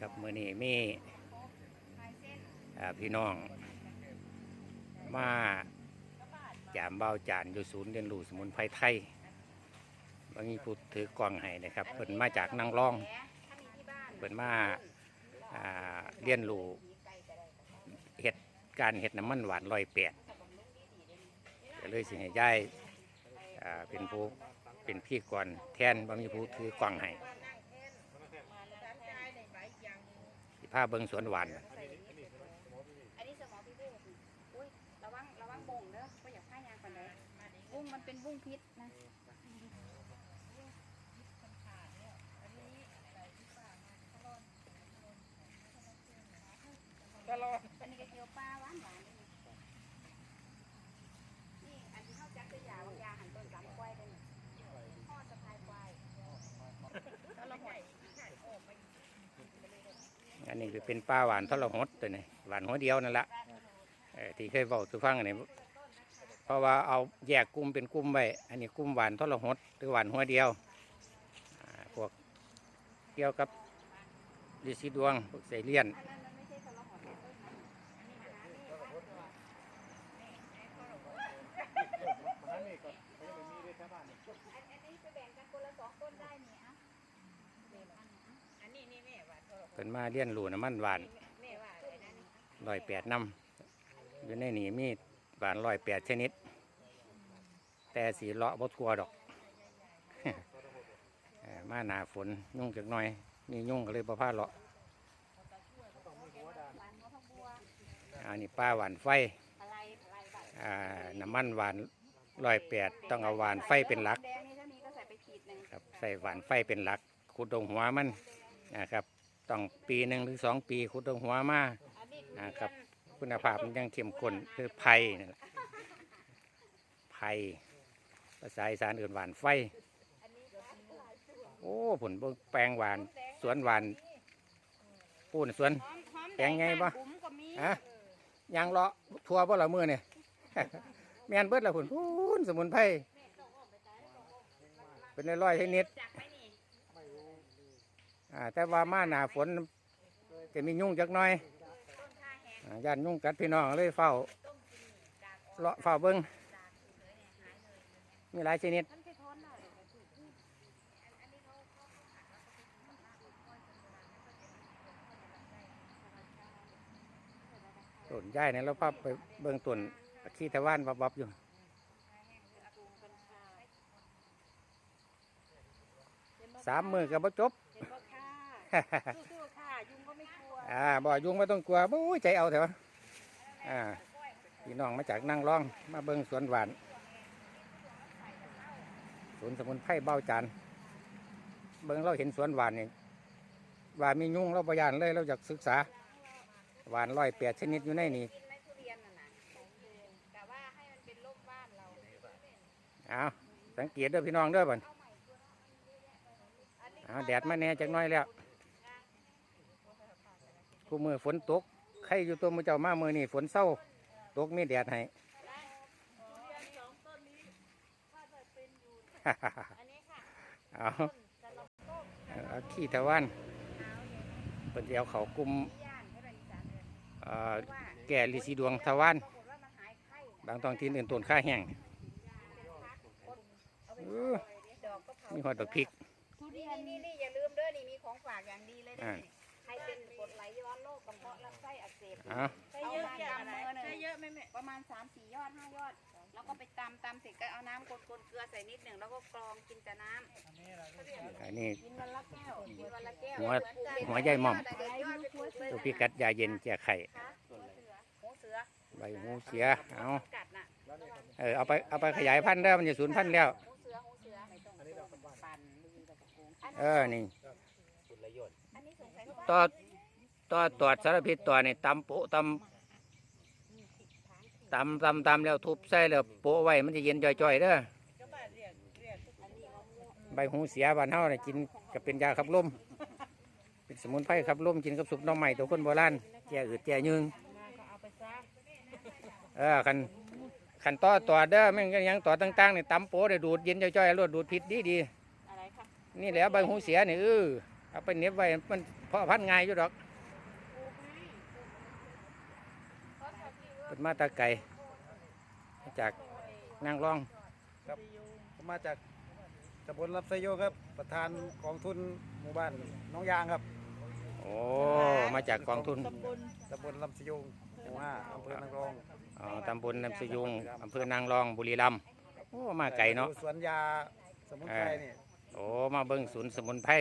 ครับมือนี้มีพี่น้อง มาจามเบาจานอยู่ศูนย์เรียนรู้สมุนไพรไทยบางทีพูดถือกล่องให้นะครับเปิ่นมาจากนางรองเปิ่นมาเรียนรู้เห็ดการเห็ดน้ำมันหวานลอยแปดก็เลยสิให้ย้ายอ่าเป็นผู้เป็นพี่ก่อนแทนบางทีพูดถือกล่องให้ สิพาเบิงสวนหวานอันนี้สมองพี่บุ้งอุ้ยระวังระวังบงเด้อก็อยากให้ยางก่อนเลยบุ้งมันเป็นบุ้งพิษนะ ตลอด อันนี้ก็เกี๊ยวปลาหวานหวานนี่นี่อันที่เขาจักรยาบางยาหันต้นกำควายเลยพ่อสะพายควายแล้วเราหอย อั นนี้คือเป็นปลาหวานทรหดตัวนี้หวานหัวเดียวนั่นแหละเอ่อที่เคยบอกสุฟังอันนี้เพราะว่าเอาแยกกลุ่มเป็นกลุ่มไว้อันนี้กลุ่มหวานทรหดหรือหวานหัวเดียวอ่าพวกเกี่ยวกับลิซิดวงพวกไซเลียน อันนั้นมันไม่ใช่ตะลหอดต้นนะอันนี้นะนี่ มันนี่ก็ไม่ได้มีได้แค่บ้านนี่ อันอันนี้ไปแบ่งกันคนละสองต้นได้นี่อะแบ่งอันนะ อันนี้นี่แม่ว่าโทร เป็นมาเลี้ยนรูน้ำมันหวานแม่ว่าอยแปดน้ำอยู่ในหนีมีดหวานร้อยแปดชนิด แต่สีเลาะบ่ทัวดอกมาหนาฝนยุ่งจักหน่อย มียุ่งก็เลยบ่พาเลาะอันนี้ปลาหวานไฟน้ำมันหวานร้อยแปดต้องเอาหวานไฟเป็นหลักใส่หนึ่งครับใส่หวานไฟเป็นหลักขุดตรงหัวมันนะครับ ต้องปีหนึ่งถึงสองปีขุดตรงหัวมาอันนี้นะครับ คุณภาพมันยังเข้มข้นคือไผ่นั่นแหละไผ่ภาษาอีสานอื่นหวานไฟ โอ้ผลเบิ่งแปลงหวานสวนหวานปูนสวนหอมหอมแกงไงบ่บุ๋มก็มีฮะยางเลาะทัวบ่ละมือเนี่ยแม่นเบิดละผลพูนสมุนไพรเป็นร้อยๆชนิดจักไหมนี่ อ่าแต่ว่ามาหนาฝนจะมียุ่งจักหน่อยต้นข่าแห้งอ่าย่านยุ่งกัดพี่น้องเลยเฝ้าเลาะเฝ้าเบิ้งมีหลายชนิดมันจะทนได้เลยต้นใหญ่เนี่ยเราพับไปเบิ้งต้นขี้ตะวันวับๆอยู่สามมือกับบ่จบ สู้ๆค่ะยุงก็ไม่กลัวอ่าบ่ยุงไม่ต้องกลัวบู้ยใจเอาเถอะอ่าพี่น้องมาจากนั่งร้องมาเบิ้งสวนหวานสวนสมุนไพรเบ้าจานเบิ้งเราเห็นสวนหวานนี่ว่ามียุงเราประยานเลยเราอยากศึกษาหวานร้อยแปดชนิดอยู่ในนี่กินไหมทุเรียนน่ะนะแต่ว่าให้มันเป็นร่มบ้านเราเอาสังเกตเด้อพี่น้องเด้อบ่นเอาแดดมาแหน่จักหน้อยแล้ว กูมือฝนตกใครอยู่ตัวมือเจ้ามามือนี่ฝนเศร้าตกมีแดดให้อันนี้ค่ะเอาเอาขี้ตะวันเป็นเดียวเขากลุ่มย่านให้เป็นอีสานเลยเอ่อว่าแก่ลิซีดวงตะวันปรากฏว่ามันหายไข้บางท้องที่อื่นต้นข้าแห้งเป็นพักคนเอาไปเอปล่ออยดิดอกก็เผามีหอดดอกพริกทุเรียนนี่นี่อย่าลืมเด้อนี่มีของฝากอย่างดีเลยนะ อ่านี่ให้เป็นกรดไหลย้อนโรคกระเพาะลำไส้อักเสบเอาใช้เยอะเอาอย่างมาไรกำมือหนึ่งใช้เยอะไหมแม่ประมาณ3 4ยอด5ยอด แล้วก็ไปตำตำเสร็จก็เอาน้ำกดๆเกลือใส่นิดหนึ่งแล้วก็กรองกินแต่น้ำอันนี้กินวันละแก้วกินวันละแก้วหัวปลูกเป็นหัวใหญ่หม่อมแต่เด็ดยอดไปปลูกเลยตัวพิกัดยาเย็นแก้ไข้คะหัวเสือหัวเสือใบหูเสีย เอากัดน่ะเออเอาไปเอาไปขยายพันธุ์ได้อมันจะสูญพันธุ์แล้วหัวเสือหัวเสือไม่ต้องปั่นมือกับโกงเออ นี่ ต่อต่อตอดสารพิษตัวนี่ตำโปะตำตำตำตำแล้วทุบใส่แล้วโปะไว้มันจะเย็นจ่อยๆเด้อก็บ้านเรียใบหูเสียบานเฮาเนี่ยกินกับเป็นยาขับลมเป็นสมุนไพรขับลมกินกับสุกน้องใหม่ตัวคนโบราณแก้อืดแก้ยึงเอออคันคันต่อต่อเด้อแม่งก็ยังต่อต่างๆนี่ตำโปะได้ดูดเย็นจ่อยๆรวดดูดพิษดีดีนี่แหละใบหูเสียเนี่ยเออ เอาไปเหน็บไว้มันเพาะพันธุ์ง่ายอยู่ดอกปลูกให้เพราะถ้าพี่ว่าเป็นมาแตาไก่มาจากนางรองผมมาจากตำบลลำไสโยครับ ประธานกองทุนหมู่บ้านหน้องยางครับ โอ้ มาจากกองทุนตำบลตำบลลำไสโยงหมู่ห้าอำเภอนางรองอ๋อตำบลน้ำสยุงอำเภอนางรองบุรีรัมย์โอ้ มาไก่เนาะสวนยาสมุนไพรนี่โอ้ มาเบิ่งศูนย์สมุนไพร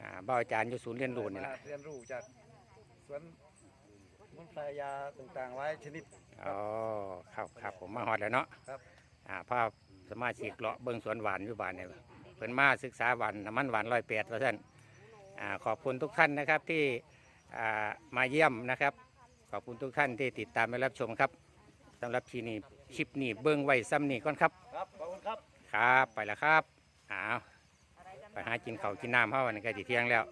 อ่าบ่าวอาจารย์อยู่ศูนย์เรียนรู้นี่แหละมาเรียนรู้จากสวนสมุนไพรยาต่างๆหลายชนิด อ๋อครับครับผมมาฮอดแล้วเนาะครับ อ่าพาสมาชิกเลาะเบิ่งสวนหวานอยู่บ้านเนี่ยเพิ่นมาศึกษาหวานน้ำมันหวานร้อยแปดว่าซั่นอ่าขอบคุณทุกท่านนะครับที่อ่ามาเยี่ยมนะครับ ขอบคุณทุกท่านที่ติดตามและรับชมครับสำหรับทีนี้คลิปนี้เบิ่งไว้ซ้ำนี่ก่อนครับ ครับขอบคุณครับ ครับไปแล้วครับอ้าว ไปหากินเขาวกินน้ำเพราวันนี้ใกล้จะเที่ยงแล้ว